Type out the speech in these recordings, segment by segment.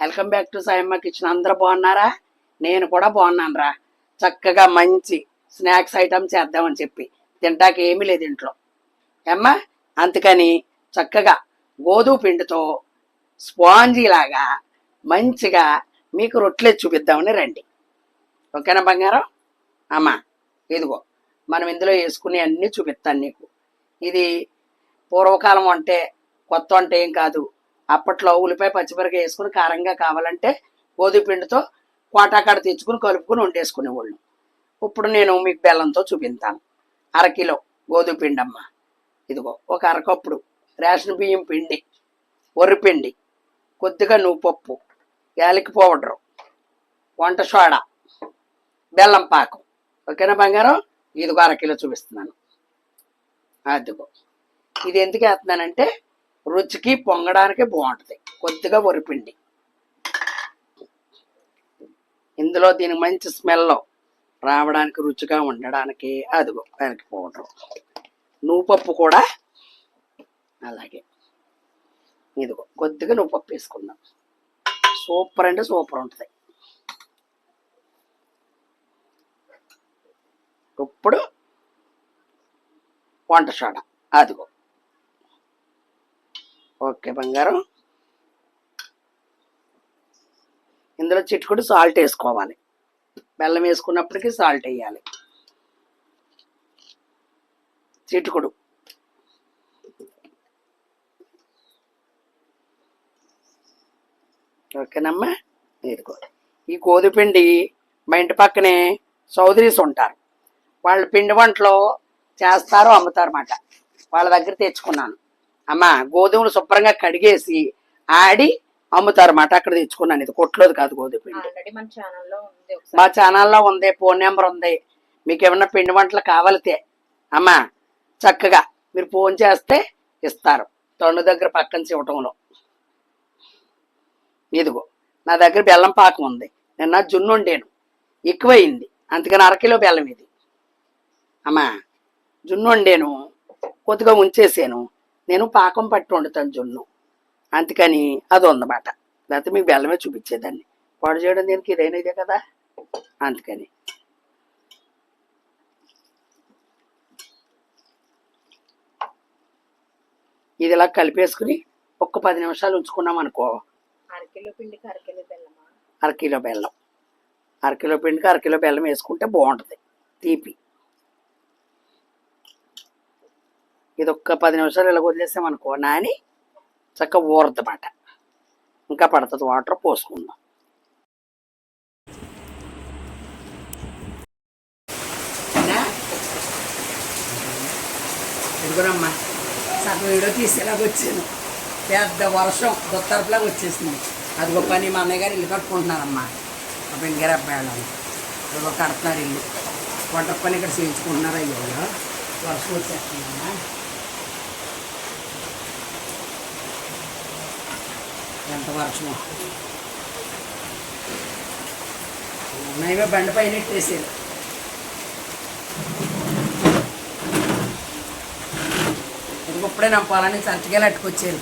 Welcome back to Sayamma kitchen. అందరూ బాగున్నారా? నేను కూడా బాగున్నాను రా చక్కగా మంచి స్నాక్స్ ఐటమ్ చేద్దామని చెప్పి. తింటాక ఏమీ లేదు ఇంట్లో. ఏమ్మా? అందుకని చక్కగా గోధుమ పిండితో స్పాంజీలాగా మంచిగా మీకు రొట్టెలు చూపిద్దామని రండి. ఓకేనా బంగారం? అమ్మా ఇదిగో మనం ఇందులో వేసుకునే అన్నీ చూపిస్తాను నీకు. ఇది పూర్వకాలం అంటే కొత్త అంటే ఏం కాదు. అప్పట్లో ఉల్లిపాయ పచ్చిమిరకాయ వేసుకుని కారంగా కావాలంటే గోధుమ పిండితో కోటాకాడ తెచ్చుకుని కలుపుకుని వండేసుకునేవాళ్ళు. ఇప్పుడు నేను మీకు బెల్లంతో చూపిస్తాను. అరకిలో గోధుమ అమ్మ ఇదిగో ఒక అరకప్పుడు రేషన్ బియ్యం పిండి వరిపిండి కొద్దిగా నువ్వు పప్పు యాలకి పౌడరు వంట సోడా బెల్లం పాకం. ఓకేనా బంగారం? ఇదిగో అరకిలో చూపిస్తున్నాను. అదిగో ఇది ఎందుకు వేస్తున్నానంటే రుచికి పొంగడానికి బాగుంటుంది. కొద్దిగా వరిపిండి. ఇందులో దీనికి మంచి స్మెల్ రావడానికి రుచిగా ఉండడానికి అదిగో వెనక్కి పౌడర్. నువ్వు పప్పు కూడా అలాగే. ఇదిగో కొద్దిగా నువ్వు పప్పు వేసుకుందాం. సూపర్ అంటే సూపర్ ఉంటుంది. ఇప్పుడు వంట సోడా. అదిగో ఓకే బంగారం. ఇందులో చిట్టుకుడు సాల్ట్ వేసుకోవాలి. బెల్లం వేసుకున్నప్పటికీ సాల్ట్ వేయాలి. చిటుకుడు. ఓకేనమ్మా? ఇదిగో. ఈ గోధుపిండి మా ఇంటి పక్కనే చౌదరీస్ ఉంటారు. వాళ్ళు పిండి వంటలు చేస్తారు అమ్ముతారు అన్నమాట. వాళ్ళ దగ్గర తెచ్చుకున్నాను. అమ్మ గోధుమలు శుభ్రంగా కడిగేసి ఆడి అమ్ముతారు అన్నమాట అక్కడ తెచ్చుకున్నాను ఇది కొట్లోది కాదు గోధుమ పిండి. మా ఛానల్లో ఉంది ఫోన్ నెంబర్ ఉంది. మీకు ఏమన్నా పిండి వంటలు కావాలితే అమ్మా చక్కగా మీరు ఫోన్ చేస్తే ఇస్తారు. తొండు దగ్గర పక్కన చివటంలో. ఇదిగో నా దగ్గర బెల్లం పాకం ఉంది. నిన్న జున్ను వండాను. ఎక్కువైంది. అందుకని అరకిలో బెల్లం ఇది. అమ్మా జున్ను వండాను. కొద్దిగా ఉంచేసాను. నేను పాకం పట్టి వండుతాను జున్ను. అందుకని అది ఉందన్నమాట. లేకపోతే మీకు బెల్లమే చూపించేదాన్ని. పాడు చేయడం దీనికి ఇదైనా ఇదే కదా? అందుకని. ఇది ఇలా కలిపేసుకుని ఒక్క పది నిమిషాలు ఉంచుకున్నాం అనుకో. అరకిలో పిండికి అరకిలో బెల్లమా? అరకిలో బెల్లం. అరకిలో పిండికి అరకిలో బెల్లం వేసుకుంటే బాగుంటుంది. తీపి. ఇది ఒక్క పది నిమిషాలు ఇలా వదిలేసామనుకో నాని చక్కగా ఊరద్దన్నమాట ఇంకా పడుతుంది వాటర్ పోసుకుందాం. ఇదిగోనమ్మా సగం వీడియో తీసేలాగా వచ్చాను. పెద్ద వర్షం దొత్తరపులాగా వచ్చేసింది. అది ఒక పని మా అన్నయ్య గారు ఇల్లు కట్టుకుంటున్నారమ్మా. మా పెంగారు గారు అబ్బాయి వాళ్ళని. అదిగో ఇల్లు. వంట పని ఇక్కడ చేయించుకుంటున్నారు అయ్యో. వర్షం వచ్చేస్తుందమ్మా. ఎంత వర్షమో మేమే బండ పైన ఎట్టేసారు ఇది ఇప్పుడే నా పొలాన్ని చంచగా అట్టుకొచ్చారు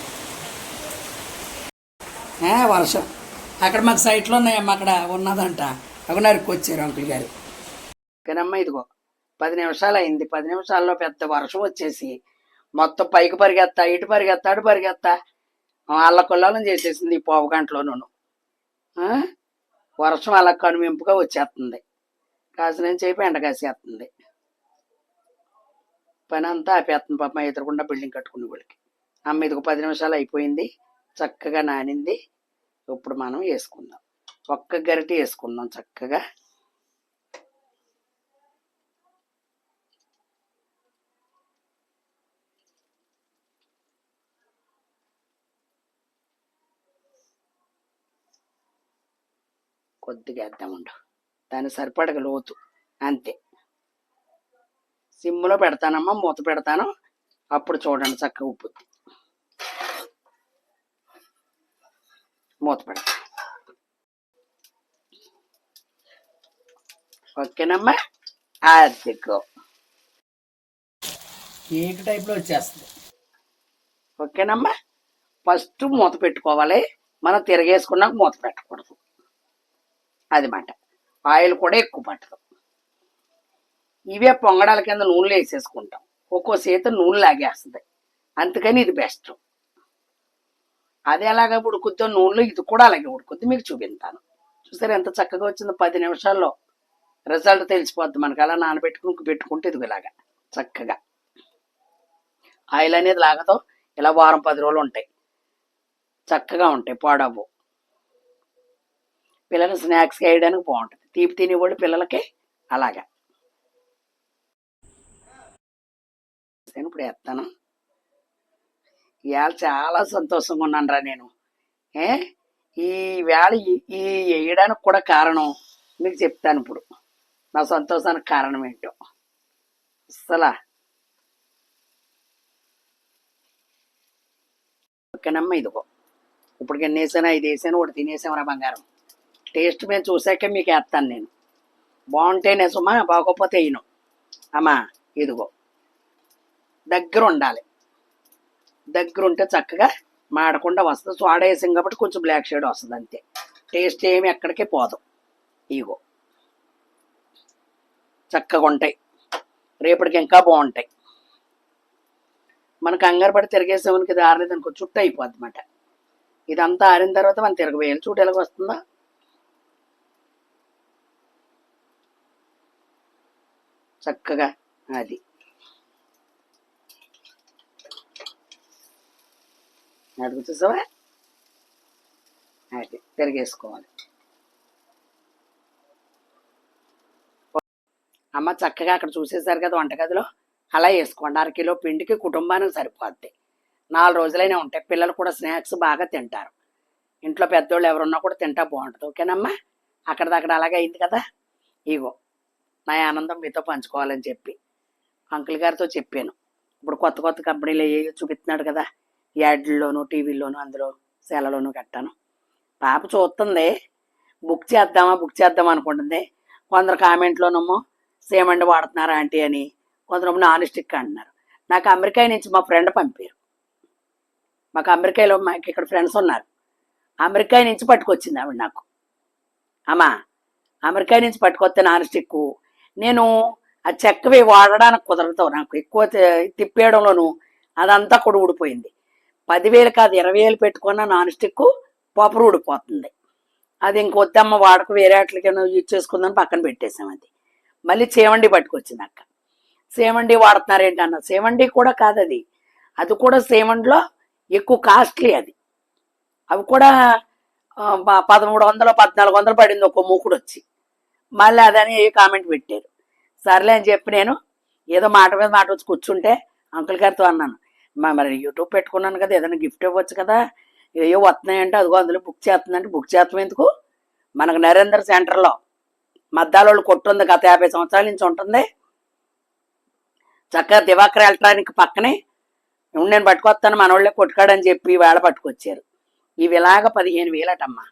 వర్షం. అక్కడ మాకు సైట్లో ఉన్నాయమ్మా అక్కడ ఉన్నదంట. అక్కడ వచ్చారు అంకుల్ గారు. ఓకేనమ్మా ఇదిగో. పది నిమిషాలు అయింది. పది నిమిషాల్లో పెద్ద వర్షం వచ్చేసి మొత్తం పైకి పరిగెత్తా ఇటు పరిగెత్తా అటు పరిగెత్తా. వాళ్ళ చేసేసింది ఈ పావు గంటలోనూ వర్షం అలా కనువింపుగా వచ్చేస్తుంది. కాసిన నుంచి అయిపోయి ఎండ కాసేస్తుంది. పని అంతా ఆపేస్తుంది పాప ఎదురకుండా బిల్డింగ్ కట్టుకునే వాళ్ళకి. అమ్మ ఇదిగో పది నిమిషాలు అయిపోయింది చక్కగా నానింది. ఇప్పుడు మనం వేసుకుందాం. ఒక్క గరిటె వేసుకుందాం చక్కగా. కొద్దిగా వేద్దామండు దాని సరిపడగ లోతు. అంతే. సిమ్లో పెడతానమ్మా మూత పెడతాను. అప్పుడు చూడండి చక్కగా ఉప్పు మూత పెడతా. ఓకేనమ్మా? అదిగో. కేక్ టైప్లో వచ్చేస్తుంది. ఓకేనమ్మా? ఫస్ట్ మూత పెట్టుకోవాలి. మనం తిరగేసుకున్నాక మూత పెట్టకూడదు. అదిమాట ఆయిల్ కూడా ఎక్కువ పట్టదు. ఇవే పొంగడాల కింద నూనెలు వేసేసుకుంటాం. ఒక్కో సీత నూనె లాగేస్తుంది. అందుకని ఇది బెస్ట్ అది ఎలాగ ఉడుకుద్దో నూనెలో ఇది కూడా అలాగే ఉడుకుద్ది. మీకు చూపిస్తాను చూసారు ఎంత చక్కగా వచ్చిందో? పది నిమిషాల్లో రిజల్ట్ తెలిసిపోద్ది మనకి. అలా నానబెట్టుకుని పెట్టుకుంటే ఇది ఇలాగా చక్కగా. ఆయిల్ అనేది లాగదో. ఇలా వారం పది రోజులు ఉంటాయి. చక్కగా ఉంటాయి. పాడవు పిల్లలు స్నాక్స్ వేయడానికి బాగుంటుంది. తీపి తినేవాళ్ళు పిల్లలకి అలాగా. నేను ఇప్పుడు వేస్తాను. ఇవాళ చాలా సంతోషంగా ఉన్నాను రా నేను. ఏ? ఈ వేళ ఈ- ఈ వేయడానికి కూడా కారణం మీకు చెప్తాను ఇప్పుడు. నా సంతోషానికి కారణం ఏంటో. అసలా ఓకేనమ్మా ఇదిగో. ఇప్పుడు ఎన్ని వేసాను ఐదు వేసాను ఒకటి తినేసామరా బంగారం. టేస్ట్ మేము చూసాక మీకు వేస్తాను నేను. బాగుంటేనే సుమా బాగోకపోతే వేయను అమ్మా ఇదిగో. దగ్గర ఉండాలి దగ్గర ఉంటే చక్కగా మాడకుండా వస్తుంది. సోడా వేసాం కాబట్టి కొంచెం బ్లాక్ షేడ్ వస్తుంది అంతే. టేస్ట్ ఏమి ఎక్కడికి పోదు. ఇగో చక్కగా ఉంటాయి. రేపటికి ఇంకా బాగుంటాయి. మనకు కంగారు పడి తిరిగేసేవానికి ఇది ఆరలేదు అనుకో చుట్టూ అయిపోద్ది అన్నమాట. ఇదంతా ఆరిన తర్వాత మనం తిరగవేయాలి చూడు ఎలాగ వస్తుందా చక్కగా అది. అడుగు చూసావా? అది తిరిగేసుకోవాలి అమ్మ చక్కగా అక్కడ చూసేసారు కదా వంటగదిలో? అలా వేసుకోండి. అర కిలో పిండికి కుటుంబానికి సరిపోద్ది. నాలుగు రోజులైనా ఉంటాయి. పిల్లలు కూడా స్నాక్స్ బాగా తింటారు. ఇంట్లో పెద్దోళ్ళు ఎవరున్నా కూడా తింటా బాగుంటుంది. ఓకేనమ్మా? అక్కడిదక్కడ అలాగే అయింది కదా? ఇగో. నా ఆనందం మీతో పంచుకోవాలని చెప్పి అంకుల్ గారితో చెప్పాను. ఇప్పుడు కొత్త కొత్త కంపెనీలు ఏ చూపిస్తున్నాడు కదా యాడ్లలోను టీవీల్లోనూ అందులో సెలలోను కట్టాను. పాప చూస్తుంది బుక్ చేద్దామా బుక్ చేద్దామా అనుకుంటుంది. కొందరు కామెంట్లోనేమో సేమండి వాడుతున్నారు ఆంటీ అని కొందరు నాన్ స్టిక్ అంటున్నారు. నాకు అమెరికా నుంచి మా ఫ్రెండ్ పంపారు. మాకు అమెరికాలో మాకు ఇక్కడ ఫ్రెండ్స్ ఉన్నారు. అమెరికా నుంచి పట్టుకొచ్చింది ఆవిడ నాకు. అమ్మా అమెరికా నుంచి పట్టుకొస్తే నాన్ స్టిక్ నేను ఆ చెక్కవి వాడడానికి కుదరదు నాకు. ఎక్కువ తిప్పేయడంలోనూ తిప్పేయడంలోను అదంతా కూడా ఊడిపోయింది. పదివేలు కాదు ఇరవై వేలు పెట్టుకున్న నాన్ స్టిక్ పొపరు ఊడిపోతుంది. అది ఇంకొద్దమ్మ వాడక వేరే వాటికైనా యూజ్ చేసుకుందని పక్కన పెట్టేసాం అది. మళ్ళీ చేవండి పట్టుకొచ్చింది అక్క. సేమండి వాడుతున్నారేంటి అన్న సేమండి కూడా కాదు అది. అది కూడా సేమండిలో ఎక్కువ కాస్ట్లీ అది. అవి కూడా పదమూడు వందలు పద్నాలుగు వందలు పడింది ఒక మూకుడు వచ్చి మళ్ళీ అదని కామెంట్ పెట్టారు. సర్లే అని చెప్పి నేను ఏదో మాట మీద మాట వచ్చి కూర్చుంటే అంకుల్ గారితో అన్నాను. "మా మరి యూట్యూబ్ పెట్టుకున్నాను కదా ఏదైనా గిఫ్ట్ ఇవ్వచ్చు కదా ఏవో వస్తున్నాయంటే అదిగో అందులో బుక్ చేస్తుందంటే బుక్ చేస్తాం ఎందుకు? మనకు నరేంద్ర సెంటర్లో మద్దాలోళ్ళు కొట్టుంది గత యాభై సంవత్సరాల నుంచి ఉంటుంది. చక్కగా దివాకర్ ఎలక్ట్రానిక్ పక్కనే నేను పట్టుకొస్తాను మనోళ్ళే కొట్టుకాడని చెప్పి వేళ పట్టుకొచ్చారు. ఇవి ఇలాగ పదిహేను వేలటమ్మా.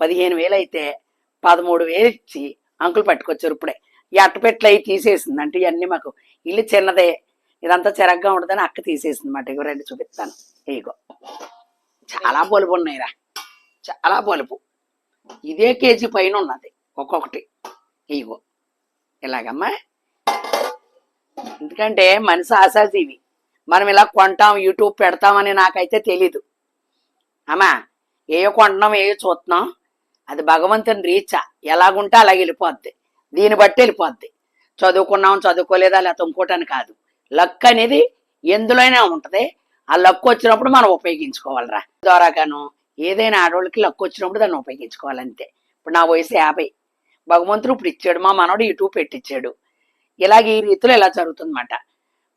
పదిహేను వేలు అయితే పదమూడు వేలు ఇచ్చి అంకులు పట్టుకొచ్చారు ఇప్పుడే. ఈ అట్టపెట్లు అవి తీసేసింది. అంటే ఇవన్నీ మాకు ఇల్లు చిన్నదే. ఇదంతా చెరగ్గా ఉండదని అక్క తీసేసింది అన్నమాట ఇగో రెండు చూపిస్తాను. ఇగో. చాలా బలుపు ఉన్నాయిరా. చాలా బలుపు ఇదే కేజీ పైన ఉన్నది ఒక్కొక్కటి. ఇగో. ఇలాగమ్మా ఎందుకంటే మనిషి ఆశాజీవి మనం ఇలా కొంటాం యూట్యూబ్ పెడతామని నాకైతే తెలీదు. అమ్మా ఏయో కొంటున్నాం ఏయో చూస్తున్నాం? అది భగవంతుని రీచా. ఎలాగుంటే అలాగ వెళ్ళిపోద్ది. దీన్ని బట్టి వెళ్ళిపోద్ది. చదువుకున్నాం చదువుకోలేదా లేకపోతే ఇంకోటని కాదు. లక్ అనేది ఎందులోనే ఉంటుంది. ఆ లక్ వచ్చినప్పుడు మనం ఉపయోగించుకోవాలిరా. ద్వారాగాను ఏదైనా ఆడవాళ్ళకి లక్ వచ్చినప్పుడు దాన్ని ఉపయోగించుకోవాలంతే. ఇప్పుడు నా వయసు యాభై. భగవంతుడు ఇప్పుడు ఇచ్చాడు మా మనవడు ఇటు పెట్టించాడు ఇలాగ ఈ రీతిలో ఇలా జరుగుతుందన్నమాట.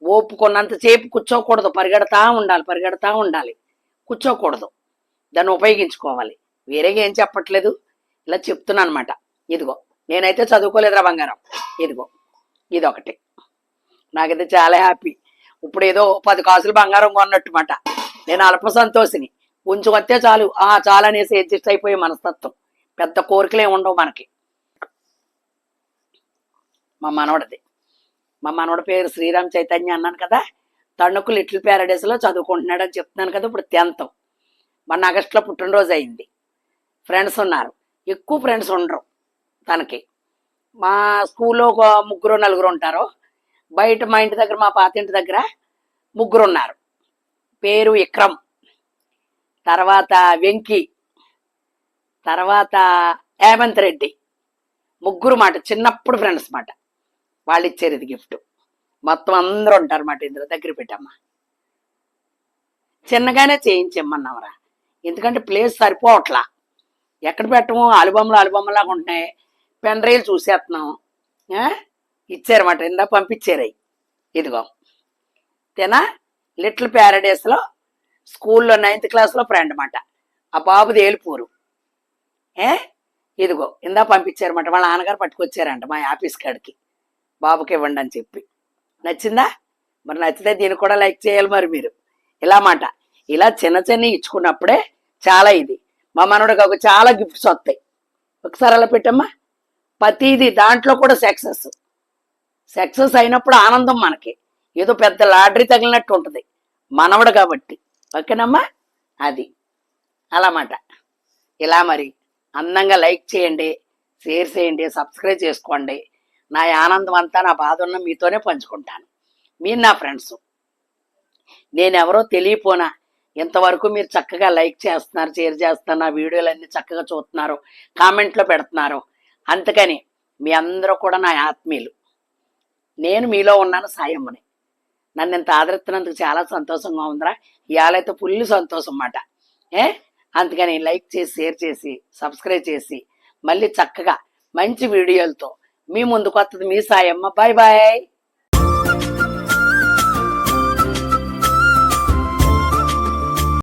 ఓపుకున్నంతసేపు కూర్చోకూడదు. పరిగెడతా ఉండాలి పరిగెడతా ఉండాలి. కూర్చోకూడదు. దాన్ని ఉపయోగించుకోవాలి. వేరేగా ఏం చెప్పట్లేదు. ఇలా చెప్తున్నాను అనమాట ఇదిగో నేనైతే చదువుకోలేదురా బంగారం. ఇదిగో ఇదొకటి. నాకైతే చాలా హ్యాపీ. ఇప్పుడు ఏదో పది కాసులు బంగారం కొన్నట్టు మాట నేను అల్ప సంతోషిని. కొంచెం వస్తే చాలు. ఆ చాలు అనేసి అడ్జస్ట్ అయిపోయే మనస్తత్వం. పెద్ద కోరికలే ఉండవు మనకి. మా మనవడది. మా మనవడ పేరు శ్రీరామ్ చైతన్య అన్నాను కదా. తణుకు లిటిల్ ప్యారడైస్లో చదువుకుంటున్నాడు అని చెప్తున్నాను కదా. ఇప్పుడు టెన్త్. మన ఆగస్టులో పుట్టినరోజు అయింది. ఫ్రెండ్స్ ఉన్నారు. ఎక్కువ ఫ్రెండ్స్ ఉండరు తనకి. మా స్కూల్లో ఒక ముగ్గురు నలుగురు ఉంటారు. బయట మా ఇంటి దగ్గర మా పాత ఇంటి దగ్గర ముగ్గురు ఉన్నారు. పేరు విక్రమ్ తర్వాత వెంకీ తర్వాత హేమంత్ రెడ్డి. ముగ్గురు మాట చిన్నప్పుడు ఫ్రెండ్స్ మాట. వాళ్ళు ఇచ్చారు ఇది గిఫ్ట్. మొత్తం అందరూ ఉంటారు మాట ఇందులో దగ్గర పెట్టమ్మా. చిన్నగానే చేయించమ్మన్నావరా. ఎందుకంటే ప్లేస్ సరిపోవట్లా. ఎక్కడ పెట్టము? ఆలుబొమ్మలు ఆలుబొమ్మలాగా ఉంటున్నాయి. పెన్ డ్రైవ్ చూసేస్తున్నాం ఇచ్చారన్నమాట ఇందా పంపించారు ఇదిగో. తేనా? లిటిల్ ప్యారడైస్లో స్కూల్లో నైన్త్ క్లాస్లో ఫ్రెండ్ అన్నమాట ఆ బాబుది ఏలుపూరు. ఏ? ఇదిగో. ఇందా పంపించారన్నమాట వాళ్ళ నాన్నగారు పట్టుకొచ్చారంట మా ఆఫీస్ కాడికి. బాబుకి ఇవ్వండి అని చెప్పి. నచ్చిందా? మరి నచ్చితే దీన్ని కూడా లైక్ చేయాలి మరి మీరు. ఇలా మాట. ఇలా చిన్న చిన్న ఇచ్చుకున్నప్పుడే చాలా ఇది. మా మనవడికి ఒక చాలా గిఫ్ట్స్ వస్తాయి. ఒకసారి అలా పెట్టమ్మా. ప్రతిది దాంట్లో కూడా సక్సెస్ సక్సెస్ అయినప్పుడు ఆనందం మనకి. ఏదో పెద్ద లాటరీ తగిలినట్టు ఉంటుంది. మనవడు కాబట్టి. ఓకేనమ్మా? అది. అలా మాట ఇలా మరి అందంగా లైక్ చేయండి షేర్ చేయండి సబ్స్క్రైబ్ చేసుకోండి. నా ఆనందం అంతా నా బాధ ఉన్న మీతోనే పంచుకుంటాను. మీరు నా ఫ్రెండ్స్ నేనెవరో తెలియపోనా? ఇంతవరకు మీరు చక్కగా లైక్ చేస్తున్నారు షేర్ చేస్తున్నారు నా వీడియోలన్నీ చక్కగా చూస్తున్నారు కామెంట్లో పెడుతున్నారు. అందుకని మీ అందరూ కూడా నా ఆత్మీయులు. నేను మీలో ఉన్నాను సాయమ్మని. నన్ను ఇంత ఆదరిస్తున్నందుకు చాలా సంతోషంగా ఉందిరా. ఇవాళైతే ఫుల్ సంతోషం అన్నమాట. ఏ? అందుకని లైక్ చేసి షేర్ చేసి సబ్స్క్రైబ్ చేసి మళ్ళీ చక్కగా మంచి వీడియోలతో మీ ముందుకు వస్తుంది మీ సాయమ్మ. Bye bye